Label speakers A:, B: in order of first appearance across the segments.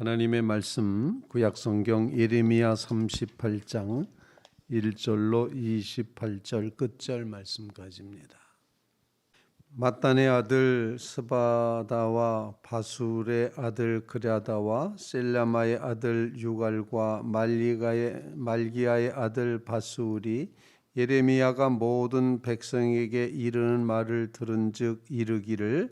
A: 하나님의 말씀 구약 성경 예레미야 38장 1절로 28절 끝절 말씀까지입니다. 마단의 아들 스바다와 바술의 아들 그랴다와 셀라마의 아들 유갈과 말리가의 말기야의 아들 바술이 예레미야가 모든 백성에게 이르는 말을 들은즉 이르기를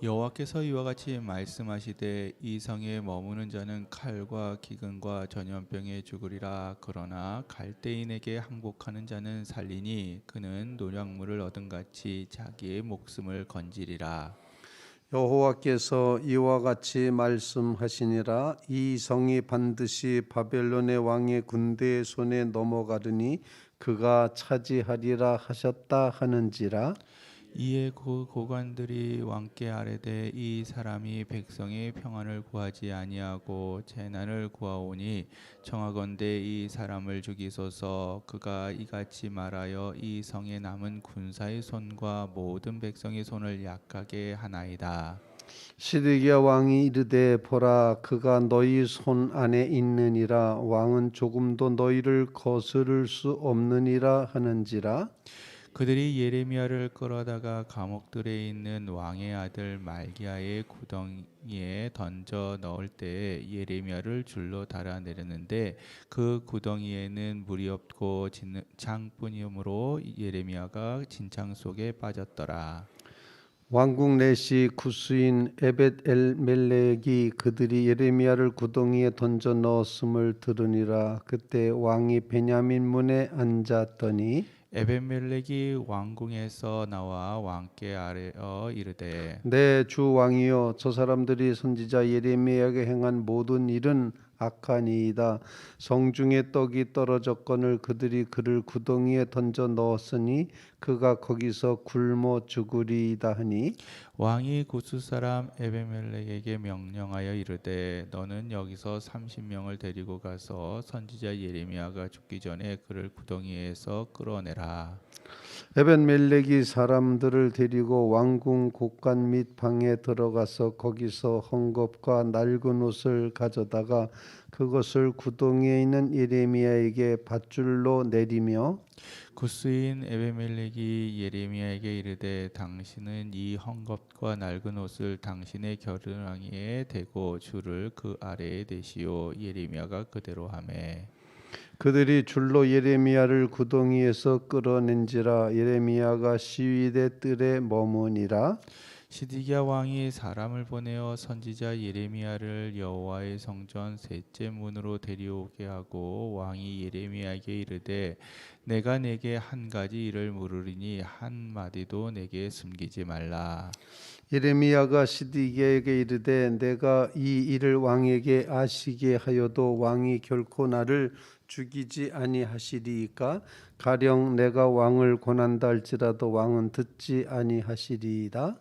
B: 여호와께서 이와 같이 말씀하시되 이 성에 머무는 자는 칼과 기근과 전염병에 죽으리라. 그러나 갈대인에게 항복하는 자는 살리니 그는 노량물을 얻은 같이 자기의 목숨을 건지리라.
A: 여호와께서 이와 같이 말씀하시니라 이 성이 반드시 바벨론의 왕의 군대의 손에 넘어가르니 그가 차지하리라 하셨다 하는지라
B: 이에 그 고관들이 왕께 아뢰되 이 사람이 백성의 평안을 구하지 아니하고 재난을 구하오니 청하건대 이 사람을 죽이소서. 그가 이같이 말하여 이 성에 남은 군사의 손과 모든 백성의 손을 약하게 하나이다.
A: 시드기야 왕이 이르되 보라 그가 너희 손 안에 있느니라. 왕은 조금도 너희를 거스를 수 없느니라 하는지라
B: 그들이 예레미야를 끌어다가 감옥들에 있는 왕의 아들 말기야의 구덩이에 던져 넣을 때에 예레미야를 줄로 달아내렸는데 그 구덩이에는 물이 없고 진- 창뿐이므로 예레미야가 진창 속에 빠졌더라.
A: 왕국 내시 구스인 에벳 엘 멜렉이 그들이 예레미야를 구덩이에 던져 넣었음을 들으니라 그때 왕이 베냐민 문에 앉았더니
B: 에벤멜렉이 왕궁에서 나와 왕께 아뢰어 이르되
A: 내 주 왕이여 저 사람들이 선지자 예레미야에게 행한 모든 일은 악하니이다. 성중에 떡이 떨어졌거늘 그들이 그를 구덩이에 던져 넣었으니 그가 거기서 굶어 죽으리이다 하니
B: 왕이 구스 사람 에베멜렉에게 명령하여 이르되 너는 여기서 30명을 데리고 가서 선지자 예레미야가 죽기 전에 그를 구덩이에서 끌어내라.
A: 에벤멜렉이 사람들을 데리고 왕궁 곳간 및 방에 들어가서 거기서 헝겊과 낡은 옷을 가져다가 그것을 구덩이에 있는 예레미야에게 밧줄로 내리며
B: 구스인 에베멜렉이 예레미야에게 이르되 당신은 이 헝겊과 낡은 옷을 당신의 겨드랑이에 대고 줄을 그 아래에 대시오. 예레미야가 그대로 하매
A: 그들이 줄로 예레미야를 구덩이에서 끌어낸지라 예레미야가 시위대 뜰에 머무니라
B: 시디기야 왕이 사람을 보내어 선지자 예레미야를 여호와의 성전 셋째 문으로 데려오게 하고 왕이 예레미야에게 이르되 내가 내게 한 가지 일을 물으리니 한 마디도 내게 숨기지 말라.
A: 예레미야가 시디기야에게 이르되 내가 이 일을 왕에게 아시게 하여도 왕이 결코 나를 죽이지 아니하시리이까 가령 내가 왕을 권한다 할지라도 왕은 듣지 아니하시리이다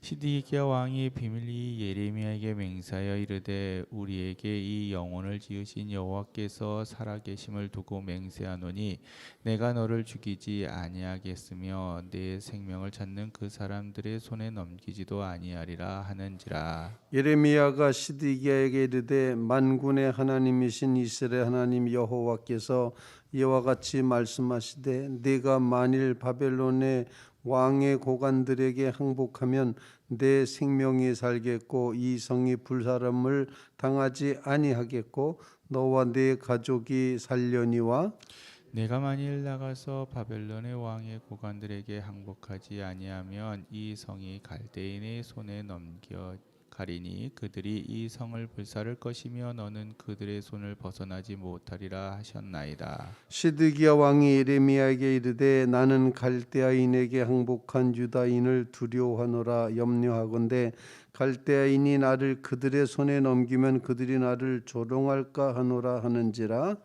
B: 시디기야 왕이 비밀리 예레미야에게 맹세하여 이르되 우리에게 이 영혼을 지으신 여호와께서 살아계심을 두고 맹세하노니 내가 너를 죽이지 아니하겠으며 내 생명을 찾는 그 사람들의 손에 넘기지도 아니하리라 하는지라.
A: 예레미야가 시디기야에게 이르되 만군의 하나님이신 이스라엘 하나님 여호와께서 이와 같이 말씀하시되 네가 만일 바벨론의 왕의 고관들에게 항복하면 내 생명이 살겠고 이 성이 불사람을 당하지 아니하겠고 너와 네 가족이 살려니와?
B: 내가 만일 나가서 바벨론의 왕의 고관들에게 항복하지 아니하면 이 성이 갈대인의 손에 넘겨 가리니 그들이 이 성을 불사를 것이며 너는 그들의 손을 벗어나지 못하리라 하셨나이다.
A: 시드기야 왕이 예레미야에게 이르되 나는 갈대아인에게 항복한 유다인을 두려워하노라 염려하건대 갈대아인이 나를 그들의 손에 넘기면 그들이 나를 조롱할까 하노라 하는지라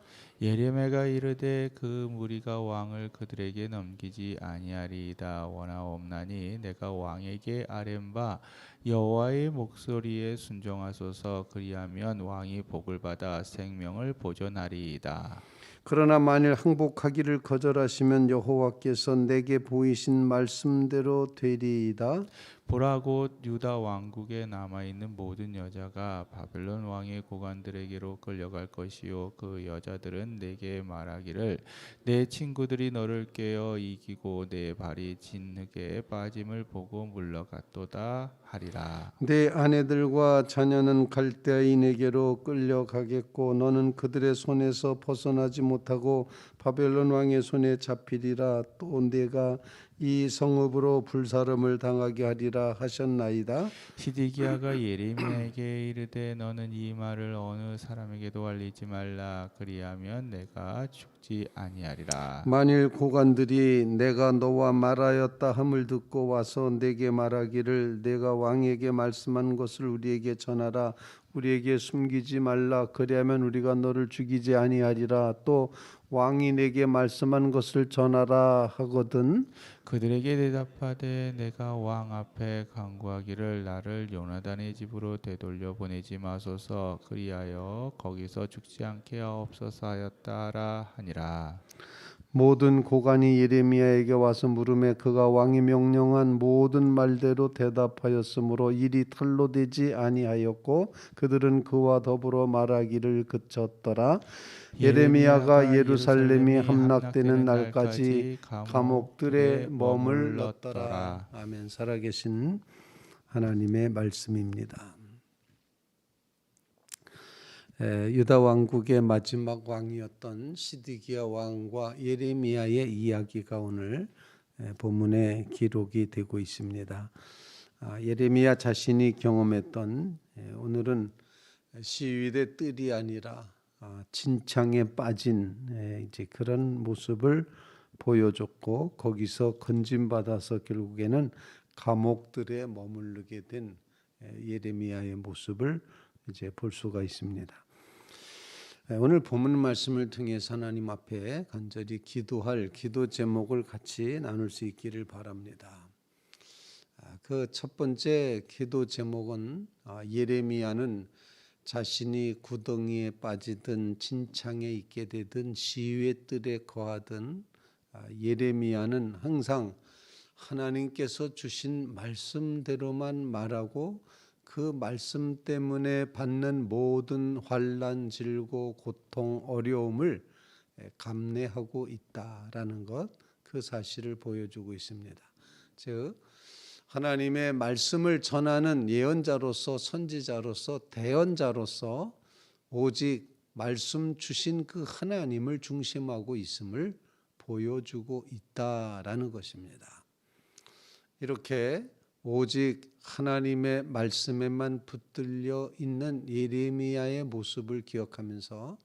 B: 예레미야가 이르되 그 무리가 왕을 그들에게 넘기지 아니하리이다 원하옵나니 내가 왕에게 아뢰는 바 여호와의 목소리에 순종하소서 그리하면 왕이 복을 받아 생명을 보존하리이다.
A: 그러나 만일 항복하기를 거절하시면 여호와께서 내게 보이신 말씀대로 되리이다.
B: 보라 곧 유다 왕국에 남아 있는 모든 여자가 바벨론 왕의 고관들에게로 끌려갈 것이요. 그 여자들은 내게 말하기를 내 친구들이 너를 깨어 이기고 내 발이 진흙에 빠짐을 보고 물러갔도다 하리라.
A: 내 아내들과 자녀는 갈대아인에게로 끌려가겠고 너는 그들의 손에서 벗어나지 못하고 바벨론 왕의 손에 잡히리라. 또 내가 이 성읍으로 불사름을 당하게 하리라 하셨나이다.
B: 시디기야가 예레미야에게 이르되 너는 이 말을 어느 사람에게도 알리지 말라 그리하면 내가 죽지 아니하리라.
A: 만일 고관들이 내가 너와 말하였다 함을 듣고 와서 내게 말하기를 내가 왕에게 말씀한 것을 우리에게 전하라. 우리에게 숨기지 말라. 그리하면 우리가 너를 죽이지 아니하리라. 또 왕이 내게 말씀한 것을 전하라 하거든.
B: 그들에게 대답하되 내가 왕 앞에 간구하기를 나를 요나단의 집으로 되돌려 보내지 마소서. 그리하여 거기서 죽지 않게 하옵소서 하였다라 하니라
A: 모든 고관이 예레미야에게 와서 물음에 그가 왕이 명령한 모든 말대로 대답하였으므로 일이 탈로 되지 아니하였고 그들은 그와 더불어 말하기를 그쳤더라. 예레미야가 예루살렘이 함락되는 날까지 감옥들에 머물렀더라. 아멘. 살아계신 하나님의 말씀입니다. 에, 유다 왕국의 마지막 왕이었던 시드기야 왕과 예레미야의 이야기가 오늘 에, 본문에 기록이 되고 있습니다. 아, 예레미야 자신이 경험했던 에, 오늘은 시위대 뜰이 아니라 아, 진창에 빠진 에, 이제 그런 모습을 보여줬고 거기서 건진받아서 결국에는 감옥들에 머무르게 된 에, 예레미야의 모습을 이제 볼 수가 있습니다. 예, 오늘 본문 말씀을 통해서 하나님 앞에 간절히 기도할 기도 제목을 같이 나눌 수 있기를 바랍니다. 그 첫 번째 기도 제목은 아, 예레미야는 자신이 구덩이에 빠지든 진창에 있게 되든 시위의 뜰에 거하든 아, 예레미야는 항상 하나님께서 주신 말씀대로만 말하고 그 말씀 때문에 받는 모든 환란, 질고, 고통, 어려움을 감내하고 있다라는 것, 그 사실을 보여주고 있습니다. 즉 하나님의 말씀을 전하는 예언자로서 선지자로서 대언자로서 오직 말씀 주신 그 하나님을 중심하고 있음을 보여주고 있다라는 것입니다. 이렇게 오직 하나님의 말씀에만 붙들려 있는 예레미야의 모습을 기억하면서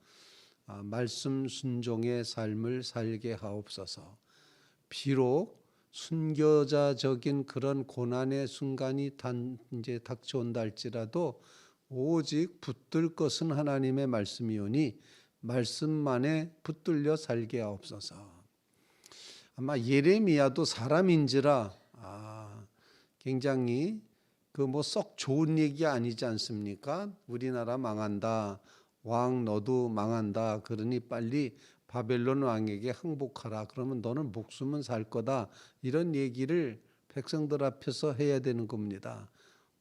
A: 아, 말씀 순종의 삶을 살게 하옵소서. 비록 순교자적인 그런 고난의 순간이 단 이제 닥쳐온다 할지라도 오직 붙들 것은 하나님의 말씀이오니 말씀만에 붙들려 살게 하옵소서. 아마 예레미야도 사람인지라 아, 굉장히 그 뭐 썩 좋은 얘기 아니지 않습니까? 우리나라 망한다. 왕 너도 망한다. 그러니 빨리 바벨론 왕에게 항복하라. 그러면 너는 목숨은 살 거다. 이런 얘기를 백성들 앞에서 해야 되는 겁니다.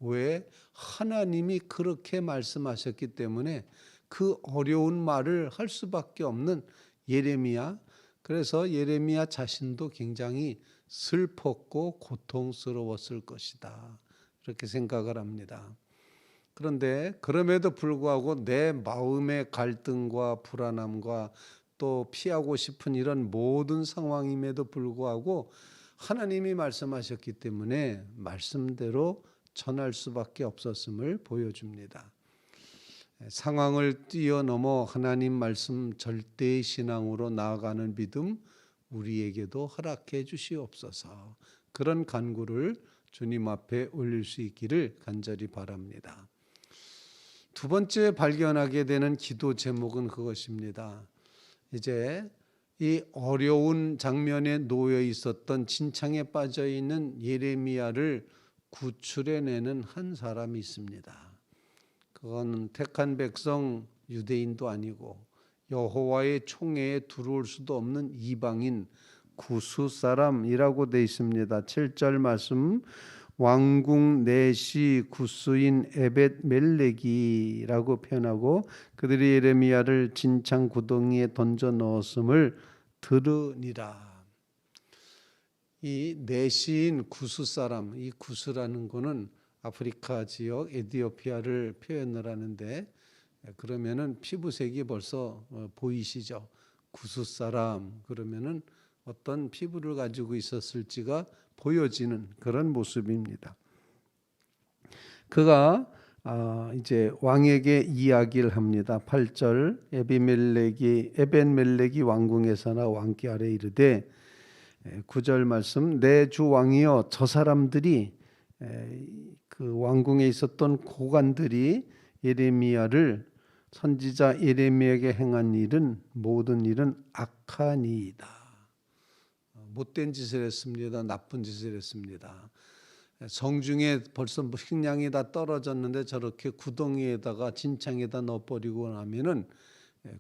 A: 왜? 하나님이 그렇게 말씀하셨기 때문에 그 어려운 말을 할 수밖에 없는 예레미야. 그래서 예레미야 자신도 굉장히 슬펐고 고통스러웠을 것이다. 이렇게 생각을 합니다. 그런데 그럼에도 불구하고 내 마음의 갈등과 불안함과 또 피하고 싶은 이런 모든 상황임에도 불구하고 하나님이 말씀하셨기 때문에 말씀대로 전할 수밖에 없었음을 보여줍니다. 상황을 뛰어넘어 하나님 말씀 절대의 신앙으로 나아가는 믿음 우리에게도 허락해 주시옵소서. 그런 간구를 주님 앞에 올릴 수 있기를 간절히 바랍니다. 두 번째 발견하게 되는 기도 제목은 그것입니다. 이제 이 어려운 장면에 놓여 있었던 진창에 빠져 있는 예레미야를 구출해내는 한 사람이 있습니다. 그건 택한 백성 유대인도 아니고 여호와의 총회에 들어올 수도 없는 이방인 구수 사람이라고 돼 있습니다. 7절 말씀 왕궁 내시 구스인 에벳 멜렉이라고 표현하고 그들이 예레미야를 진창 구덩이에 던져 넣었음을 들으니라. 이 내시인 구스 사람, 이 구스라는 거는 아프리카 지역 에디오피아를 표현을 하는데 그러면은 피부색이 벌써 어, 보이시죠? 구스 사람 그러면은 어떤 피부를 가지고 있었을지가 보여지는 그런 모습입니다. 그가 아, 이제 왕에게 이야기를 합니다. 8절 에비멜렉이 에벤멜렉이 왕궁에서나 왕께 아래 이르되 9절 말씀 내 주 왕이여 저 사람들이 에, 그 왕궁에 있었던 고관들이 예레미야를 선지자 예레미야에게 행한 일은 모든 일은 악하니이다. 어, 못된 짓을 했습니다. 나쁜 짓을 했습니다. 성중에 벌써 뭐 식량이 다 떨어졌는데 저렇게 구덩이에다가 진창에다 넣어버리고 나면은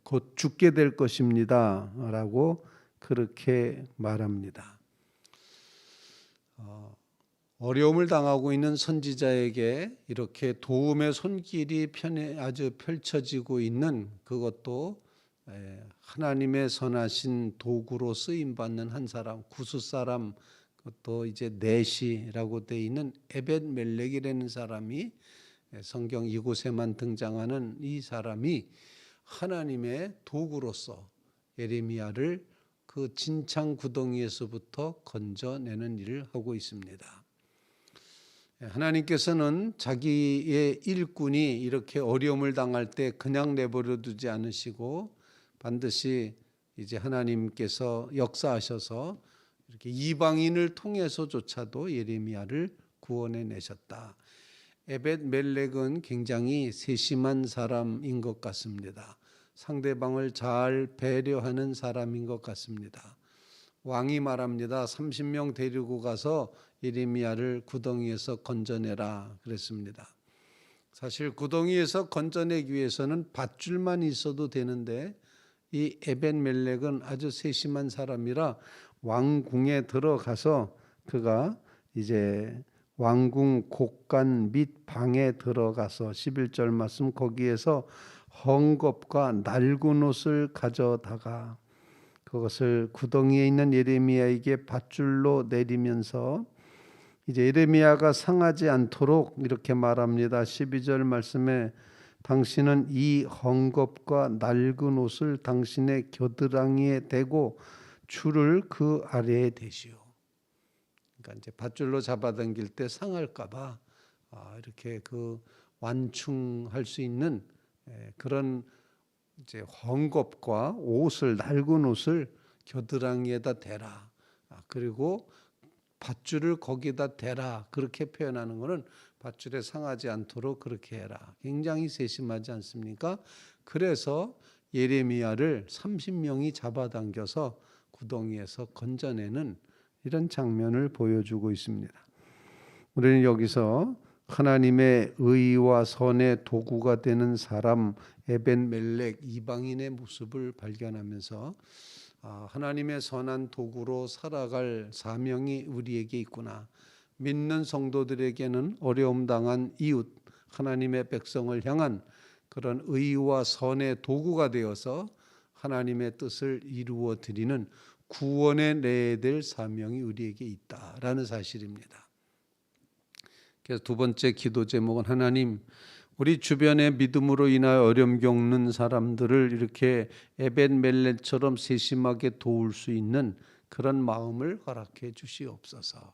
A: 곧 죽게 될 것입니다 라고 그렇게 말합니다. 어, 어려움을 당하고 있는 선지자에게 이렇게 도움의 손길이 편해 아주 펼쳐지고 있는 그것도 에, 하나님의 선하신 도구로 쓰임 받는 한 사람 구수 사람 그것도 이제 네시라고 돼 있는 에벳 멜렉이라는 사람이 성경 이곳에만 등장하는 이 사람이 하나님의 도구로서 예레미야를 그 진창 구덩이에서부터 건져내는 일을 하고 있습니다. 하나님께서는 자기의 일꾼이 이렇게 어려움을 당할 때 그냥 내버려 두지 않으시고 반드시 이제 하나님께서 역사하셔서 이렇게 이방인을 통해서조차도 예레미야를 구원해 내셨다. 에벳 멜렉은 굉장히 세심한 사람인 것 같습니다. 상대방을 잘 배려하는 사람인 것 같습니다. 왕이 말합니다. 30명 데리고 가서 예레미야를 구덩이에서 건져내라 그랬습니다. 사실 구덩이에서 건져내기 위해서는 밧줄만 있어도 되는데 이 에벤 멜렉은 아주 세심한 사람이라 왕궁에 들어가서 그가 이제 왕궁 곡간 및 방에 들어가서 11절 말씀 거기에서 헝겊과 낡은 옷을 가져다가 그것을 구덩이에 있는 예레미야에게 밧줄로 내리면서 이제 예레미야가 상하지 않도록 이렇게 말합니다. 12절 말씀에 당신은 이 헝겊과 낡은 옷을 당신의 겨드랑이에 대고 줄을 그 아래에 대시오. 그러니까 이제 밧줄로 잡아당길 때 상할까봐 아, 이렇게 그 완충할 수 있는 예, 그런 이제 헝겊과 옷을 낡은 옷을 겨드랑이에다 대라. 아, 그리고 밧줄을 거기다 대라. 그렇게 표현하는 것은 밧줄에 상하지 않도록 그렇게 해라. 굉장히 세심하지 않습니까? 그래서 예레미야를 30명이 잡아당겨서 구덩이에서 건져내는 이런 장면을 보여주고 있습니다. 우리는 여기서 하나님의 의와 선의 도구가 되는 사람 에벤 멜렉 이방인의 모습을 발견하면서 아, 하나님의 선한 도구로 살아갈 사명이 우리에게 있구나. 믿는 성도들에게는 어려움 당한 이웃 하나님의 백성을 향한 그런 의와 선의 도구가 되어서 하나님의 뜻을 이루어 드리는 구원에 내야 될 사명이 우리에게 있다라는 사실입니다. 그래서 두 번째 기도 제목은 하나님 우리 주변에 믿음으로 인하여 어려움 겪는 사람들을 이렇게 에벤 멜렛처럼 세심하게 도울 수 있는 그런 마음을 허락해 주시옵소서.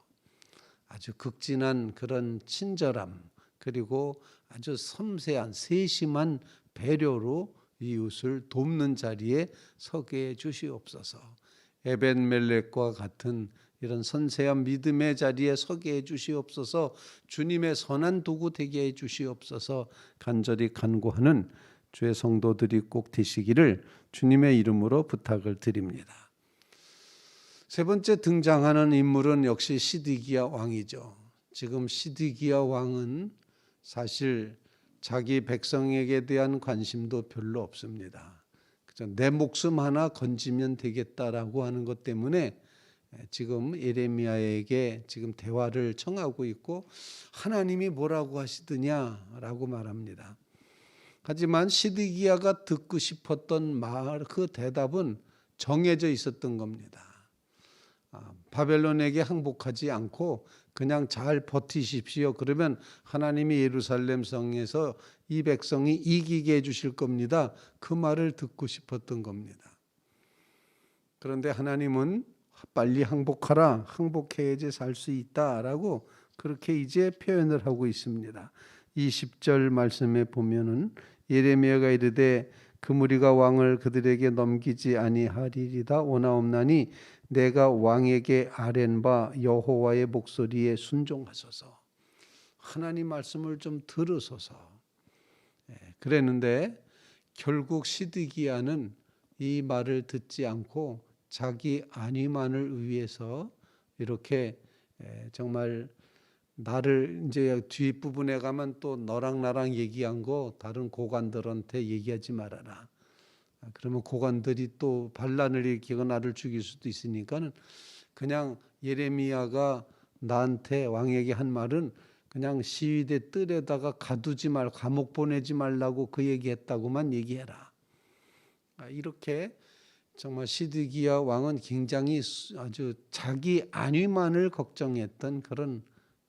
A: 아주 극진한 그런 친절함 그리고 아주 섬세한 세심한 배려로 이웃을 돕는 자리에 서게 해 주시옵소서. 에벤 멜렉과 같은 이런 선세한 믿음의 자리에 서게 해 주시옵소서. 주님의 선한 도구 되게 해 주시옵소서. 간절히 간구하는 주의 성도들이 꼭 되시기를 주님의 이름으로 부탁을 드립니다. 세 번째 등장하는 인물은 역시 시드기야 왕이죠. 지금 시드기야 왕은 사실 자기 백성에게 대한 관심도 별로 없습니다. 그죠? 내 목숨 하나 건지면 되겠다라고 하는 것 때문에 지금 예레미야에게 지금 대화를 청하고 있고 하나님이 뭐라고 하시더냐라고 말합니다. 하지만 시드기야가 듣고 싶었던 말 그 대답은 정해져 있었던 겁니다. 아, 바벨론에게 항복하지 않고 그냥 잘 버티십시오. 그러면 하나님이 예루살렘 성에서 이 백성이 이기게 해주실 겁니다. 그 말을 듣고 싶었던 겁니다. 그런데 하나님은 빨리 항복하라. 항복해야지 살 수 있다라고 그렇게 이제 표현을 하고 있습니다. 20절 말씀에 보면은 예레미야가 이르되 그 무리가 왕을 그들에게 넘기지 아니하리리다 오나옵나니 내가 왕에게 아랜 바 여호와의 목소리에 순종하소서. 하나님 말씀을 좀 들으소서. 예, 그랬는데 결국 시드기야는 이 말을 듣지 않고 자기 안위만을 위해서 이렇게 예, 정말 나를 이제 뒷부분에 가면 또 너랑 나랑 얘기한 거 다른 고관들한테 얘기하지 말아라. 아, 그러면 고관들이 또 반란을 일으키고 나를 죽일 수도 있으니까는 그냥 예레미야가 나한테 왕에게 한 말은 그냥 시위대 뜰에다가 가두지 말 감옥 보내지 말라고 그 얘기했다고만 얘기해라. 아, 이렇게 정말 시드기야 왕은 굉장히 수- 아주 자기 안위만을 걱정했던 그런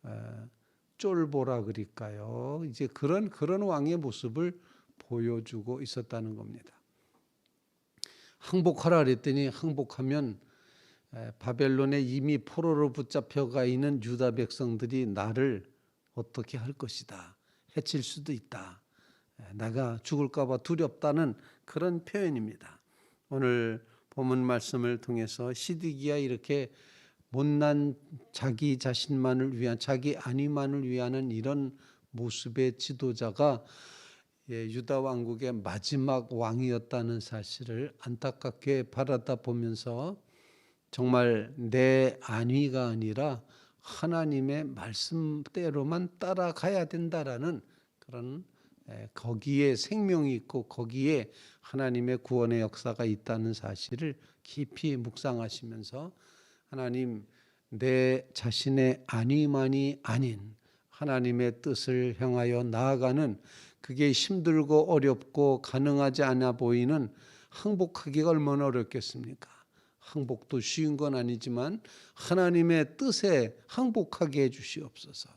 A: 어, 쫄보라 그릴까요? 이제 그런 그런 왕의 모습을 보여주고 있었다는 겁니다. 항복하라 그랬더니 항복하면 에, 바벨론에 이미 포로로 붙잡혀가 있는 유다 백성들이 나를 어떻게 할 것이다. 해칠 수도 있다. 에, 내가 죽을까봐 두렵다는 그런 표현입니다. 오늘 본문 말씀을 통해서 시드기야 이렇게 못난 자기 자신만을 위한 자기 안위만을 위하는 이런 모습의 지도자가 예, 유다 왕국의 마지막 왕이었다는 사실을 안타깝게 바라다 보면서 정말 내 안위가 아니라 하나님의 말씀대로만 따라가야 된다라는 그런 에, 거기에 생명이 있고 거기에 하나님의 구원의 역사가 있다는 사실을 깊이 묵상하시면서 하나님 내 자신의 안위만이 아닌 하나님의 뜻을 향하여 나아가는 그게 힘들고 어렵고 가능하지 않아 보이는 항복하기가 얼마나 어렵겠습니까? 항복도 쉬운 건 아니지만 하나님의 뜻에 항복하게 해 주시옵소서.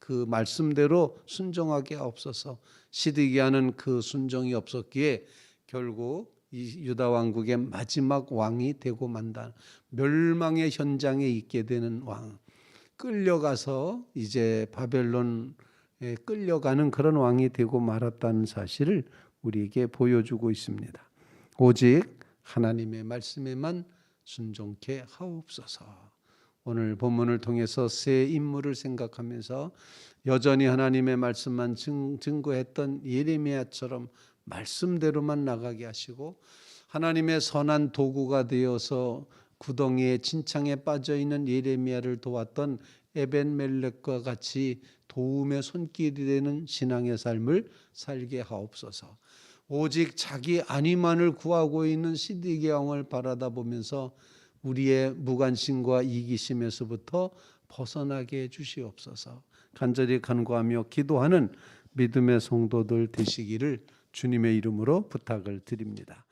A: 그 말씀대로 순종하게 없어서 시드기야는 그 순종이 없었기에 결국 이 유다 왕국의 마지막 왕이 되고 만다 멸망의 현장에 있게 되는 왕 끌려가서 이제 바벨론에 끌려가는 그런 왕이 되고 말았다는 사실을 우리에게 보여주고 있습니다. 오직 하나님의 말씀에만 순종케 하옵소서. 오늘 본문을 통해서 새 인물을 생각하면서 여전히 하나님의 말씀만 증, 증거했던 예레미야처럼 말씀대로만 나가게 하시고 하나님의 선한 도구가 되어서 구덩이에 진창에 빠져 있는 예레미야를 도왔던 에벤멜렉과 같이 도움의 손길이 되는 신앙의 삶을 살게 하옵소서. 오직 자기 안위만을 구하고 있는 시드기 왕을 바라다 보면서 우리의 무관심과 이기심에서부터 벗어나게 해 주시옵소서. 간절히 간구하며 기도하는 믿음의 성도들 되시기를 주님의 이름으로 부탁을 드립니다.